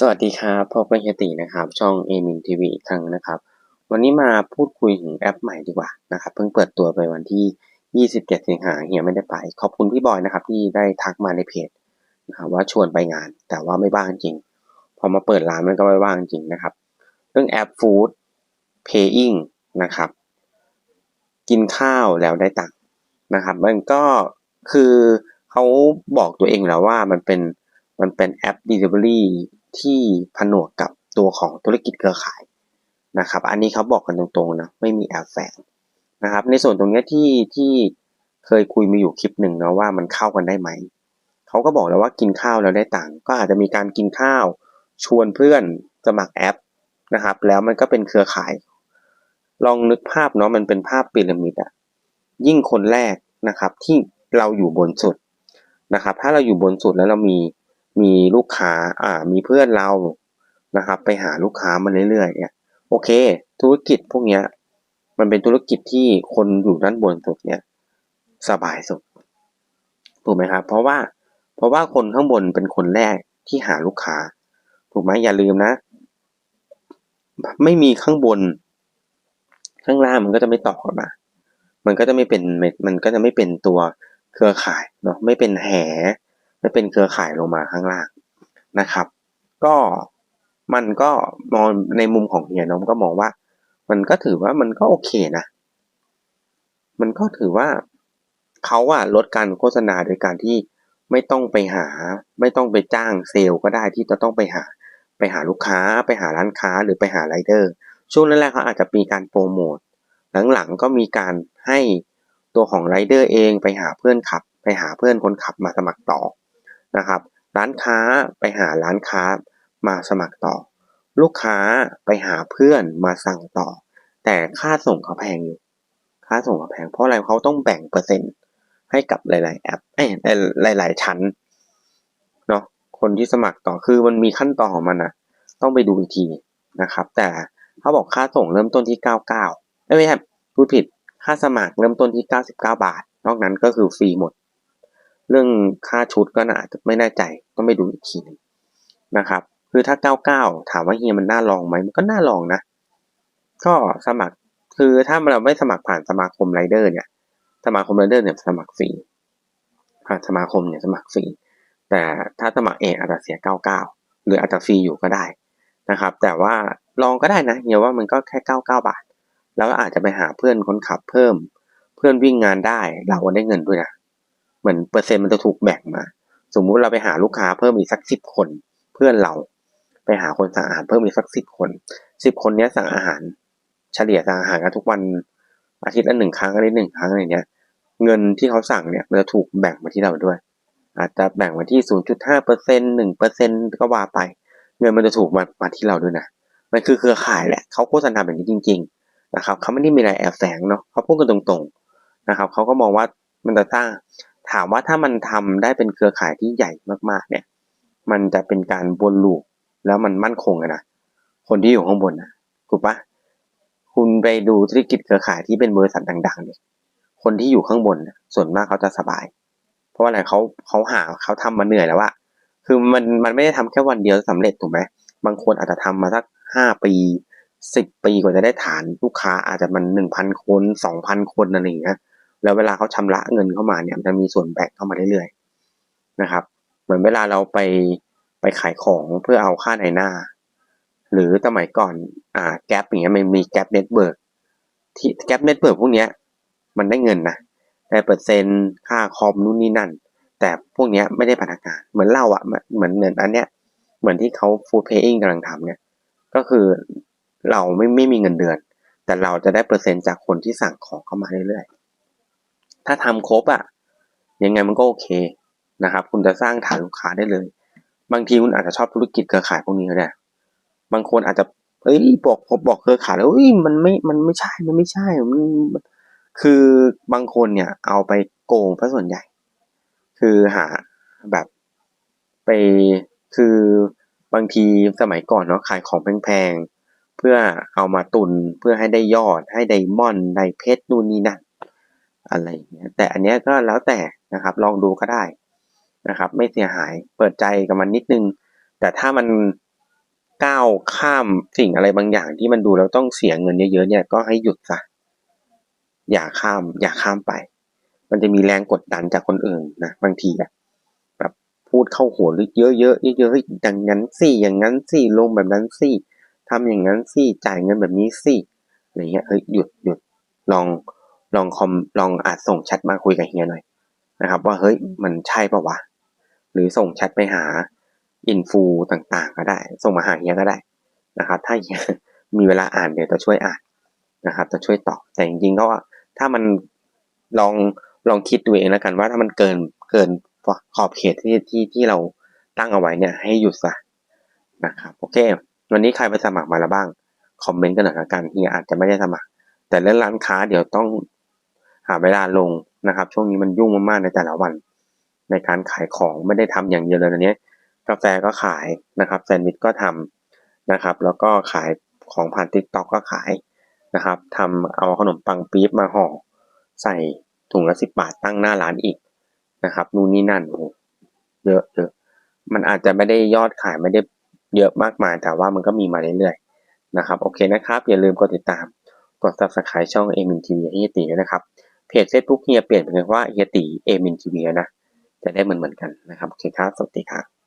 สวัสดีครับพบกับเฮียตินะครับ ช่องเอมินทีวีอีกครั้งนะครับ วันนี้มาพูดคุยถึงแอปใหม่ดีกว่านะครับ เพิ่งเปิดตัวไปวันที่ 27 สิงหาเฮียไม่ได้ไป ขอบคุณพี่บอยนะครับ ที่ได้ทักมาในเพจนะครับว่าชวนไปงาน แต่ว่าไม่ว่างจริง พอมาเปิดร้านมันก็ไม่ว่างจริงนะครับ เรื่องแอปฟู้ดเพย์อิงนะครับ กินข้าวแล้วได้ตังค์นะครับ มันก็คือเขาบอกตัวเองแล้วว่ามันเป็น มันเป็นแอป Delivery ที่ผนวกกับตัวของธุรกิจเครือข่ายนะครับ อันนี้เขาบอกกันตรงๆนะ ไม่มีแอบแฝงนะครับ ในส่วนตรงนี้ที่ที่เคยคุยมาอยู่คลิปหนึ่งนะว่ามันเข้ากันได้ไหม เขาก็บอกแล้วว่ากินข้าวแล้วได้ตังค์ ก็อาจจะมีการกินข้าว ชวนเพื่อนสมัครแอปนะครับ แล้วมันก็เป็นเครือข่าย ลองนึกภาพเนาะ มันเป็นภาพพีระมิดอะยิ่งคนแรกนะครับที่เราอยู่บนสุดนะครับ ถ้าเราอยู่บนสุดแล้วเรามี มีลูกค้าอ่ามีเพื่อนเรานะครับ ไปหาลูกค้ามาเรื่อยๆเนี่ยโอเค ธุรกิจพวกเนี้ย มันเป็นธุรกิจที่คนอยู่ด้านบนสุดเนี่ยสบายสุดถูกไหมครับเพราะว่าเพราะว่าคนข้างบนเป็นคนแรกที่หาลูกค้า ถูกไหมอย่าลืมนะ ไม่มีข้างบน ข้างล่างมันก็จะไม่ต่อกันมา มันก็จะไม่เป็นมันก็จะไม่เป็นตัวเครือข่ายเนาะไม่เป็นแห ไม่เป็นเครือข่ายลงมาข้างล่างนะครับ ก็มันก็มองในมุมของเฮียน้องก็มองว่า มันก็ถือว่ามันก็โอเคนะ มันก็ถือว่าเขาอะลดการโฆษณาโดยการที่ไม่ต้องไปหา ไม่ต้องไปจ้างเซลล์ก็ได้ที่จะต้องไปหา ไปหาลูกค้า ไปหาร้านค้าหรือไปหาไรเดอร์ ช่วงแรกๆเขาอาจจะมีการโปรโมทหลังๆก็มีการให้ตัวของไรเดอร์เองไปหาเพื่อนขับ ไปหาเพื่อนคนขับมาสมัครต่อ นะครับ ร้านค้าไปหาร้านค้ามาสมัครต่อ ลูกค้าไปหาเพื่อนมาสั่งต่อ แต่ค่าส่งเขาแพงอยู่ ค่าส่งเขาแพงเพราะอะไรเขาต้องแบ่งเปอร์เซ็นต์ให้กับหลาย ๆ แอปเอ้หลาย ๆ ชั้นเนาะคนที่สมัครต่อคือมันมีขั้นตอนของมันอะต้องไปดูอีกทีนะครับ แต่เขาบอกค่าส่งเริ่มต้นที่ 99 ไม่ใช่พูดผิดค่าสมัครเริ่มต้นที่ 99 บาท นอกนั้นก็คือฟรีหมด เรื่องค่าชุดก็อาจจะไม่แน่ใจต้องไปดูอีกทีนึงนะครับ คือถ้า 99 ถามว่าเฮียมันน่าลองไหมมันก็น่าลองนะ ก็สมัครคือถ้าเราไม่สมัครผ่านสมาคมไรเดอร์เนี่ย สมาคมไรเดอร์เนี่ยสมัครฟรีผ่านสมาคมเนี่ยสมัครฟรีแต่ถ้าสมัครเองอาจจะเสีย 99 หรืออาจจะฟรีอยู่ก็ได้นะครับ แต่ว่าลองก็ได้นะเฮียว่ามันก็แค่ 99 บาท แล้วอาจจะไปหาเพื่อนคนขับเพิ่ม เพื่อนวิ่งงานได้เราก็ได้เงินด้วยนะ เหมือนเปอร์เซ็นต์มันจะถูกแบ่งมา สมมุติเราไปหาลูกค้าเพิ่มอีกสักสิบคน เพื่อนเราไปหาคนสั่งอาหารเพิ่มอีกสักสิบคนสิบคนนี้สั่งอาหาร เฉลี่ยสั่งอาหารกันทุกวันอาทิตย์ละหนึ่งครั้งอะไรหนึ่งครั้งอะไรเนี้ย เงินที่เขาสั่งเนี่ยมันจะถูกแบ่งมาที่เราด้วย อาจจะแบ่งมาที่ศูนย์จุดห้าเปอร์เซ็นต์หนึ่งเปอร์เซ็นต์ก็ว่าไป เงินมันจะถูกมามาที่เราด้วยนะมันคือเครือข่ายแหละเขาโฆษณาแบบนี้จริง ๆ นะครับเขาไม่ได้มีอะไรแอบแฝงเนาะเขาพูดกันตรงๆนะครับเขาก็มองว่ามันจะสร้าง ถามว่าถ้ามันทำได้เป็นเครือข่ายที่ใหญ่มากๆ เนี่ย มันจะเป็นการวนลูปแล้วมันมั่นคงนะคนที่อยู่ข้างบนนะถูกปะคุณไปดูธุรกิจเครือข่ายที่เป็นบริษัทดังๆเนี่ยคนที่อยู่ข้างบนส่วนมากเขาจะสบาย เพราะว่าอะไรเขาเขาหาเขาทำมาเหนื่อยแล้วว่าคือมันมันไม่ได้ทำแค่วันเดียวสำเร็จถูกไหมบางคนอาจจะทำมาสักห้าปีสิบปีกว่าจะได้ฐานลูกค้าอาจจะมันหนึ่งพันคนสองพันคนอะไรอย่างเงี้ย แล้วเวลาเขาชำระเงินเข้ามาเนี่ยมันจะมีส่วนแบ่งเข้ามาเรื่อยๆนะครับ เหมือนเวลาเราไปไปขายของเพื่อเอาค่าในหน้า หรือสมัยก่อนอ่าแก๊ปอย่างเงี้ยมันมีแก๊ปเน็ตเบิร์กที่แก๊ปเน็ตเบิร์กพวกเนี้ยมันได้เงินนะได้เปอร์เซ็นต์ค่าคอมนู่นนี่นั่น แต่พวกเนี้ยไม่ได้พนักงานเหมือนเราอะ่ะเหมือนเหมือนอันเนี้ยเหมือนที่เขาฟูดเพย์อิงกำลังทำเนี่ยก็คือเราไม่ไม่มีเงินเดือน แต่เราจะได้เปอร์เซ็นต์จากคนที่สั่งของเข้ามาเรื่อยๆ ถ้าทำครบอะยังไงมันก็โอเคนะครับ คุณจะสร้างฐานลูกค้าได้เลย บางทีคุณอาจจะชอบธุรกิจเครือข่ายพวกนี้ก็ได้บางคนอาจจะเอ้ยบอกพบบอกเครือข่ายแล้วเอ้ยมันไม่มันไม่ใช่มันไม่ใช่มันคือบางคนเนี่ย เอาไปโกงพระส่วนใหญ่ คือหาแบบไปคือบางทีสมัยก่อนเนาะขายของแพงๆเพื่อเอามาตุนเพื่อให้ได้ยอดให้ไดมอนด์ได้เพชรนู่นนี่นั่น อะไรเงี้ยแต่อันเนี้ยก็แล้วแต่นะครับ ลองดูก็ได้นะครับ ไม่เสียหายเปิดใจกับมันนิดนึง แต่ถ้ามันก้าวข้ามสิ่งอะไรบางอย่างที่มันดูแล้วต้องเสียเงินเยอะๆเนี่ยก็ให้หยุดซะอย่าข้าม อย่าข้ามไป มันจะมีแรงกดดันจากคนอื่นนะบางทีอะแบบพูดเข้าหัวหรือเยอะๆเยอะๆอย่างนั้นสิอย่างนั้นสิลงแบบนั้นสิทำอย่างนั้นสิจ่ายเงินแบบนี้สิอะไรเงี้ยเฮ้ยหยุดหยุดลอง ลองคอมลองอาจส่งแชทมาคุยกับเฮียหน่อยนะครับ ว่าเฮ้ยมันใช่ปะวะหรือส่งแชทไปหาอินฟูต่างๆ ก็ได้ ส่งมาหาเฮียก็ได้นะครับ ถ้าเฮียมีเวลาอ่านเดี๋ยวจะช่วยอ่านนะครับ จะช่วยตอบแต่จริงๆก็ว่าถ้ามันลองลองคิดดูเองแล้วกันว่าถ้ามันเกินเกินขอบเขตที่ที่ที่เราตั้งเอาไว้เนี่ย ให้หยุดซะนะครับโอเค วันนี้ใครไปสมัครมาแล้วบ้าง คอมเมนต์กันหน่อยละกันเฮียอาจจะไม่ได้สมัคร แต่เรื่องร้านค้าเดี๋ยวต้อง หาเวลาลงนะครับ ช่วงนี้มันยุ่งมากๆในแต่ละวัน ในการขายของไม่ได้ทำอย่างเดียวเลยนะเนี้ยกาแฟก็ขายนะครับแซนด์วิชก็ทำนะครับ แล้วก็ขายของผ่านทิกตอกก็ขายนะครับทำเอาขนมปังปี๊บมาห่อใส่ถุงละสิบบาทตั้งหน้าร้านอีกนะครับนู่นนี่นั่นโอ้เยอะเยอะมันอาจจะไม่ได้ยอดขายไม่ได้เยอะมากมายแต่ว่ามันก็มีมาเรื่อยๆนะครับ โอเคนะครับ อย่าลืมกดติดตามกด subscribe ช่องเอมินทีวีเฮียตีด้วยนะครับ เพจ Facebook เฮียเปลี่ยนเป็นว่าเฮียตีเอมินทีวีนะ จะได้เหมือนเหมือนกันนะครับ โอเคครับ สวัสดีครับ